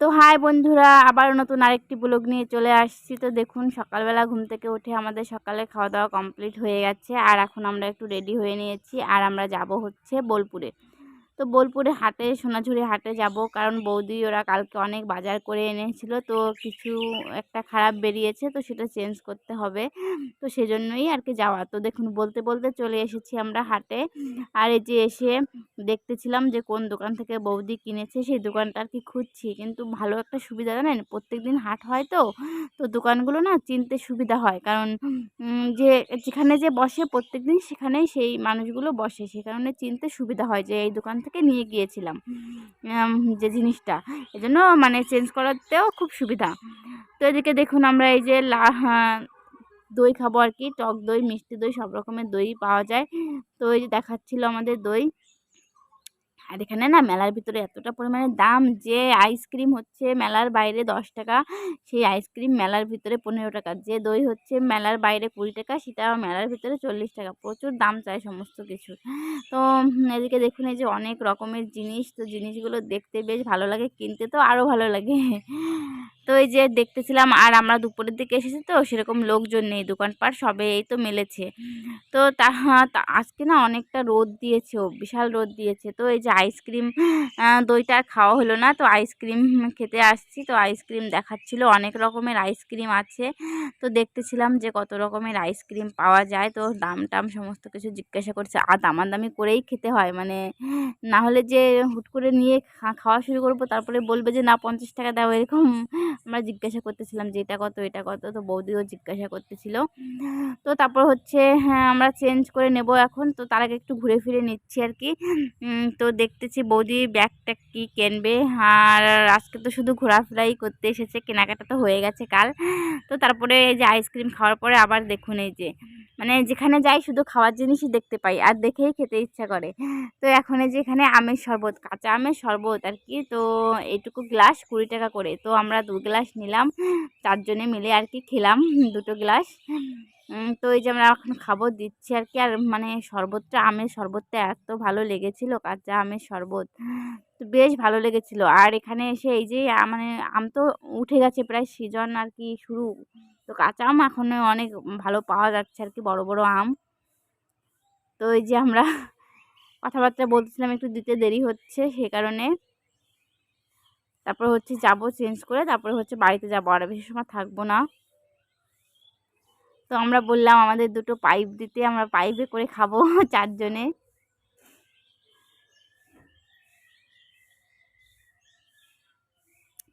তো হাই বন্ধুরা আবার নতুন আরেকটি ব্লগ নিয়ে চলে আসছি। তো দেখুন, সকালবেলা ঘুম থেকে উঠে আমাদের সকালে খাওয়া দাওয়া কমপ্লিট হয়ে গেছে। আর এখন আমরা একটু রেডি হয়ে নিয়েছি। আর আমরা যাব হচ্ছে বোলপুরে। তো বোলপুরে হাটে, সোনাঝুরি হাটে যাব। কারণ বৌদি ওরা কালকে অনেক বাজার করে এনেছিল। তো কিছু একটা খারাপ বেরিয়েছে, তো সেটা চেঞ্জ করতে হবে। তো সেজন্যই আর কি যাওয়া। তো দেখুন, বলতে বলতে চলে এসেছি আমরা হাটে। আর এই যে এসে দেখতেছিলাম যে কোন দোকান থেকে বৌদি কিনেছে, সেই দোকানটা আর কি খুঁজছি। কিন্তু ভালো একটা সুবিধা, জানেন? প্রত্যেক দিন হাট হয় তো তো দোকানগুলো না চিনতে সুবিধা হয়। কারণ যে যেখানে যে বসে প্রত্যেক দিন সেখানেই সেই মানুষগুলো বসে। সে কারণে চিনতে সুবিধা হয় যে এই দোকান থেকে নিয়ে গিয়েছিলাম যে জিনিসটা। এজন্য জন্য মানে চেঞ্জ করাতেও খুব সুবিধা। তো এদিকে দেখুন আমরা এই যে লা দই খাব আর কি, টক দই, মিষ্টি দই, সব রকমের দই পাওয়া যায়। তো এই যে দেখাচ্ছিল আমাদের দই। আর এখানে না মেলার ভিতরে এতটা পরিমাণে দাম যে আইসক্রিম হচ্ছে মেলার বাইরে দশ টাকা, সেই আইসক্রিম মেলার ভিতরে পনেরো টাকা। যে দই হচ্ছে মেলার বাইরে কুড়ি টাকা, সেটা মেলার ভিতরে চল্লিশ টাকা। প্রচুর দাম চায় সমস্ত কিছু। তো এদিকে দেখুন এই যে অনেক রকমের জিনিস, তো জিনিসগুলো দেখতে বেশ ভালো লাগে, কিনতে তো আরও ভালো লাগে। তো এই যে দেখতেছিলাম, আর আমরা দুপুরের দিকে এসেছি তো, সেরকম লোকজন নেই, দোকানপাট সবে এই তো মেলেছে। তো তা আজকে না অনেকটা রোদ দিয়েছে বিশাল রোদ দিয়েছে। তো এই যে আইসক্রিম দইটা খাওয়া হলো না। তো আইসক্রিম খেতে আসছি। তো আইসক্রিম দেখাচ্ছিল। অনেক রকমের আইসক্রিম আছে। তো দেখতেছিলাম যে কত রকমের আইসক্রিম পাওয়া যায়। তো দাম টাম সমস্ত কিছু জিজ্ঞাসা করছে। আর দামাদামি করেই খেতে হয়। মানে না হলে যে হুট করে নিয়ে খাওয়া শুরু করব, তারপরে বলবে যে, না, পঞ্চাশ টাকা দাও। এরকম আমরা জিজ্ঞাসা করতেছিলাম যে, এটা কত? এটা কত? তো বৌদিও জিজ্ঞাসা করতেছিল। তো তারপর হচ্ছে হ্যাঁ আমরা চেঞ্জ করে নেব এখন। তো তার আগে একটু ঘুরে ফিরে নিচ্ছি আর কি। তো দেখতেছি বৌদি ব্যাগটা কি কিনবে। আর আজকে তো শুধু ঘোরাফেরাই করতে এসেছে, কেনাকাটা তো হয়ে গেছে কাল। তো তারপরে এই যে আইসক্রিম খাওয়ার পরে আবার দেখুন এই যে মানে যেখানে যাই শুধু খাওয়ার জিনিসই দেখতে পাই, আর দেখেই খেতে ইচ্ছা করে। তো এখন যে এখানে আমের শরবত, কাঁচা আমের শরবত আর কি, তো এইটুকু গ্লাস কুড়ি টাকা করে। তো আমরা দু গ্লাস নিলাম চারজনে মিলে আর কি খেলাম দুটো গ্লাস। তো এই যে আমরা এখন খাব, দিচ্ছি আর কি। আর মানে শরবতটা, আমের শরবতটা এত ভালো লেগেছিল, কাঁচা আমের শরবত। তো বেশ ভালো লেগেছিল। আর এখানে এসে এই যে মানে আম তো উঠে গেছে, প্রায় সিজন আর কি শুরু। তো কাঁচা আম এখন অনেক ভালো পাওয়া যাচ্ছে আর কি বড় বড় আম। তো এই যে আমরা কথাবার্তা বলছিলাম একটু দিতে দেরি হচ্ছে, সে কারণে। তারপর হচ্ছে যাব চেঞ্জ করে, তারপরে হচ্ছে বাড়িতে যাব, আর বেশি সময় থাকব না। তো আমরা বললাম আমাদের দুটো পাইপ দিতে, আমরা পাইপে করে খাব চারজনে।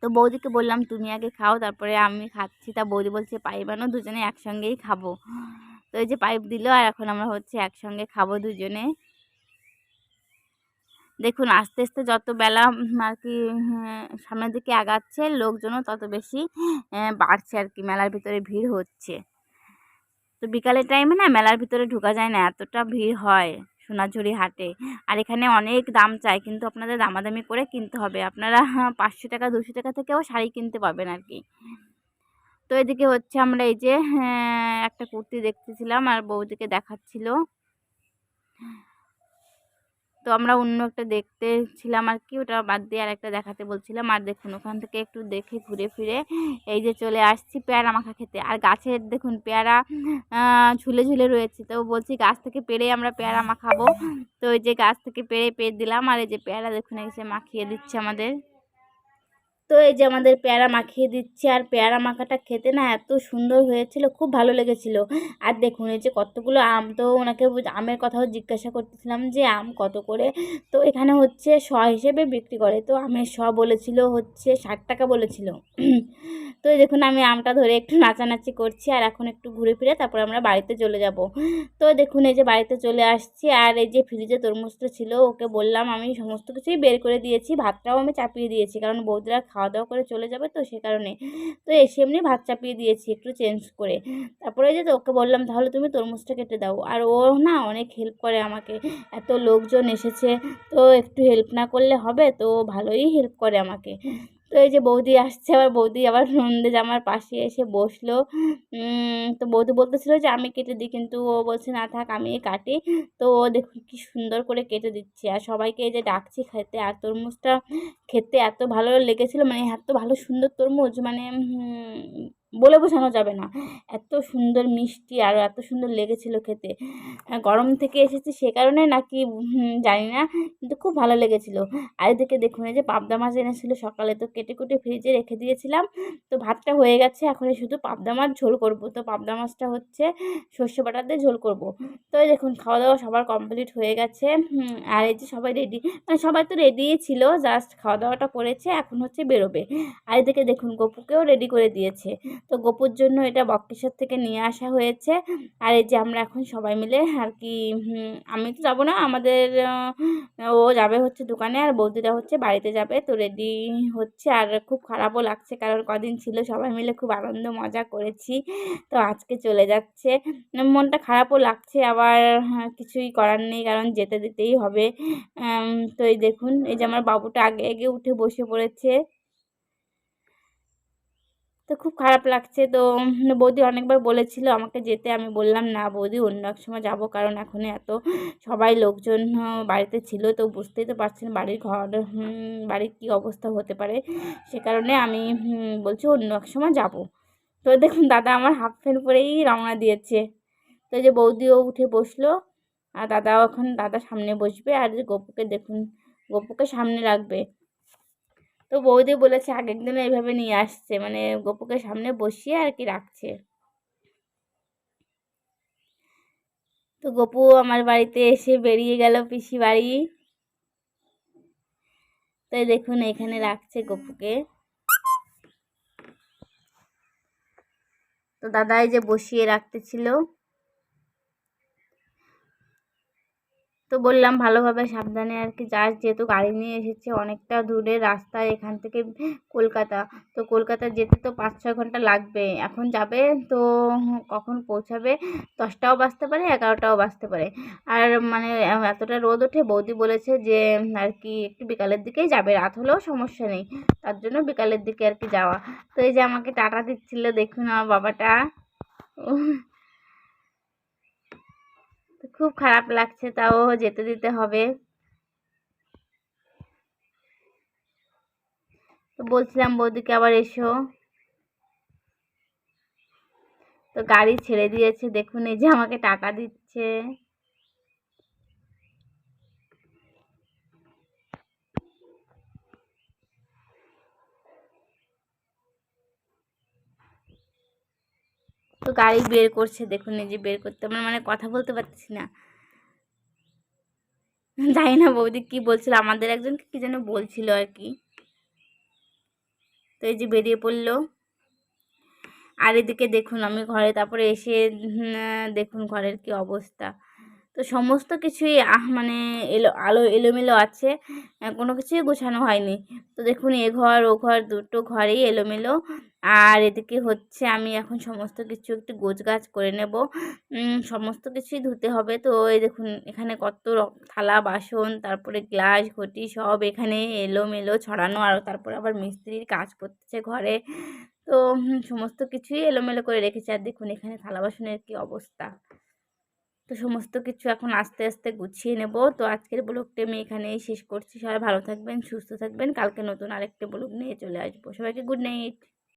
তো বৌদিকে বললাম তুমি আগে খাও তারপরে আমি খাচ্ছি। তা বৌদি বলছে পাইপ আনো দুজনে একসঙ্গেই খাব। তো এই যে পাইপ দিল আর এখন আমরা হচ্ছে একসঙ্গে খাব দুজনে। দেখুন আস্তে আস্তে যত বেলা আর কি হ্যাঁ, সামনের দিকে আগাচ্ছে লোকজনও তত বেশি বাড়ছে আর কি মেলার ভিতরে ভিড় হচ্ছে। তো বিকালের টাইমে না মেলার ভিতরে ঢোকা যায় না এতটা ভিড় হয়। সোনাঝুরি হাটে। আর এখানে অনেক দাম চায় কিন্তু আপনাদের দামাদামি করে কিনতে হবে। আপনারা পাঁচশো টাকা দুশো টাকা থেকেও শাড়ি কিনতে পাবেন আর কি। তো এদিকে হচ্ছে আমরা এই যে হ্যাঁ, একটা কুর্তি দেখতেছিলাম আর বৌদিকে দেখাচ্ছিল। তো আমরা অন্য একটা দেখতে ছিলাম আর কি, ওটা বাদ দিয়ে আর একটা দেখাতে বলছিলাম। আর দেখুন, ওখান থেকে একটু দেখে ঘুরে ফিরে এই যে চলে আসছি পেয়ারা মাখা খেতে। আর গাছের দেখুন, পেয়ারা ঝুলে ঝুলে রয়েছে। তো বলছি গাছ থেকে পেরে আমরা পেয়ারা মাখাবো। তো ওই যে গাছ থেকে পেরে পেয়ে দিলাম। আর এই যে পেয়ারা দেখুন এসে মাখিয়ে দিচ্ছে আমাদের। তো এই যে আমাদের পেয়ারা মাখিয়ে দিচ্ছে, আর পেয়ারা মাখাটা খেতে না এত সুন্দর হয়েছিল, খুব ভালো লেগেছিল। আর দেখুন, এই যে কতগুলো আম, তো ওনাকে আমের কথাও জিজ্ঞাসা করতেছিলাম যে, আম কত করে? তো এখানে হচ্ছে শ হিসেবে বিক্রি করে। তো আমের শ বলেছিল, হচ্ছে ষাট টাকা বলেছিল। তো দেখুন, আমি আমটা ধরে একটু নাচানাচি করছি, আর এখন একটু ঘুরে ফিরে তারপর আমরা বাড়িতে চলে যাব। তো দেখুন, এই যে বাড়িতে চলে আসছি, আর এই যে ফ্রিজে তরমুজটা ছিল, ওকে বললাম, আমি সমস্ত কিছুই বের করে দিয়েছি, ভাতটাও আমি চাপিয়ে দিয়েছি, কারণ বৌদিরা খাওয়া দাওয়া করে চলে যাবে তো সে কারণে। তো এসে এমনি ভাত চাপিয়ে দিয়েছি একটু চেঞ্জ করে। তারপরে যে তো ওকে বললাম, তাহলে তুমি তরমুজটা কেটে দাও। আর ও না অনেক হেল্প করে আমাকে। এত লোকজন এসেছে, তো একটু হেল্প না করলে হবে, তো ভালোই হেল্প করে আমাকে। তো এই যে বৌদি আসছে, আবার বৌদি আবার নন্দে জামার পাশে এসে বসল। তো বৌদি বলতেছিল যে, আমি কেটে দিই। কিন্তু ও বলছে, না থাক আমি কাটি। তো ও দেখুন কি সুন্দর করে কেটে দিচ্ছে। আর সবাইকে এই যে ডাকছি খেতে, আর তরমুজটা খেতে এত ভালো লেগেছিলো মানে এত ভালো সুন্দর তরমুজ মানে বলে বোঝানো যাবে না। এত সুন্দর মিষ্টি আর এত সুন্দর লেগেছিল খেতে। গরম থেকে এসেছি সে কারণে নাকি জানি না, কিন্তু খুব ভালো লেগেছিল। আর এদিকে দেখুন, এই যে পাবদা মাছ এনেছিল সকালে, তো কেটে কুটে ফ্রিজে রেখে দিয়েছিলাম। তো ভাতটা হয়ে গেছে, এখন শুধু পাবদা মাছ ঝোল করব। তো পাবদা মাছটা হচ্ছে সর্ষে বাটা দিয়ে ঝোল করব। তো এই দেখুন খাওয়া দাওয়া সবার কমপ্লিট হয়ে গেছে আর এই যে সবাই রেডি মানে সবাই তো রেডিই ছিল জাস্ট খাওয়া দাওয়াটা করেছে, এখন হচ্ছে বেরোবে। আর এদিকে দেখুন, গপুকেও রেডি করে দিয়েছে। তো গোপুর জন্য এটা বক্রেশ্বর থেকে নিয়ে আসা হয়েছে। আর এই যে আমরা এখন সবাই মিলে আর কি আমি তো যাব না আমাদের ও যাবে হচ্ছে দোকানে আর বৌদিরা হচ্ছে বাড়িতে যাবে তো রেডি হচ্ছে। আর খুব খারাপও লাগছে কারণ কদিন ছিল সবাই মিলে খুব আনন্দ মজা করেছি তো আজকে চলে যাচ্ছে। মনটা খারাপও লাগছে আবার হ্যাঁ, কিছুই করার নেই কারণ যেতে দিতেই হবে। তো এই দেখুন এই যে আমার বাবুটা আগে আগে উঠে বসে পড়েছে। তো খুব খারাপ লাগছে। তো বৌদি অনেকবার বলেছিল আমাকে যেতে, আমি বললাম, না বৌদি, অন্য এক সময় যাব, কারণ এখন এত সবাই লোকজন বাড়িতে ছিল, তো বুঝতেই তো পারছেন বাড়ির ঘর বাড়ির কী অবস্থা হতে পারে। সে কারণে আমি বলছি অন্য এক সময় যাব। তো দেখুন, দাদা আমার হাফ প্যান্ট পরেই রওনা দিয়েছে। তো যে বৌদিও উঠে বসল, আর দাদাও এখন দাদা সামনে বসবে, আর যে গপুকে দেখুন, গপুকে সামনে রাখবে। তো বৌদি বলেছে, আগের দিন এইভাবে নিয়ে আসছে। মানে গপুকে সামনে বসিয়ে আর কি রাখছে। তো গপু আমার বাড়িতে এসে বেরিয়ে গেল পিসি বাড়ি। তো দেখুন, এখানে রাখছে গপুকে। তো দাদাই যে বসিয়ে রাখতেছিল। তো বললাম, ভালোভাবে সাবধানে আর কি যাস, যেহেতু গাড়ি নিয়ে এসেছে অনেকটা দূরের রাস্তা এখান থেকে কলকাতা। তো কলকাতা যেতে তো পাঁচ ছয় ঘণ্টা লাগবে। এখন যাবে তো কখন পৌঁছাবে? দশটাও বাজতে পারে, এগারোটাও বাজতে পারে। আর মানে এতটা রোদ ওঠে, বৌদি বলেছে যে আর কি একটু বিকালের দিকেই যাবে, রাত হলেও সমস্যা নেই। তার জন্য বিকালের দিকে আর কি যাওয়া। তো এই যে আমাকে টাটা দিচ্ছিল, দেখুন আমার বাবাটা। খুব খারাপ লাগছে, তাও যেতে দিতে হবে। তো বলছিলাম, বৌদিকে আবার এসো। তো গাড়ি ছেড়ে দিয়েছে, দেখুন এই যে আমাকে টাকা দিচ্ছে। গাড়ি বের করছে, দেখুন এই যে বের করতে, আমার মানে কথা বলতে পারছি না। জানি না বৌদি কি বলছিল, আমাদের একজনকে কি যেন বলছিল আর কি। তো এই যে বেরিয়ে পড়ল। আর এদিকে দেখুন আমি ঘরে, তারপরে এসে দেখুন ঘরের কি অবস্থা। তো সমস্ত কিছুই, আহ মানে এলো, আলো, এলোমেলো আছে। কোনো কিছুই গোছানো হয়নি। তো দেখুন, এ ঘর, ও ঘর, দুটো ঘরেই এলোমেলো। আর এদিকে হচ্ছে, আমি এখন সমস্ত কিছু একটু গোছগাছ করে নেব। সমস্ত কিছুই ধুতে হবে। তো এই দেখুন, এখানে কত থালা, বাসন, তারপরে গ্লাস, ঘটি, সব এখানে এলোমেলো ছড়ানো। আর তারপরে আবার মিস্ত্রির কাজ করতেছে ঘরে। তো সমস্ত কিছুই এলোমেলো করে রেখেছে। আর দেখুন, এখানে থালা, বাসনের কি অবস্থা। তো সমস্ত কিছু এখন আস্তে আস্তে গুছিয়ে নেব। তো আজকের ব্লগটি আমি এখানেই শেষ করছি। সবাই ভালো থাকবেন, সুস্থ থাকবেন। কালকে নতুন আরেকটা ব্লগ নিয়ে চলে আসব। সবাইকে গুড নাইট।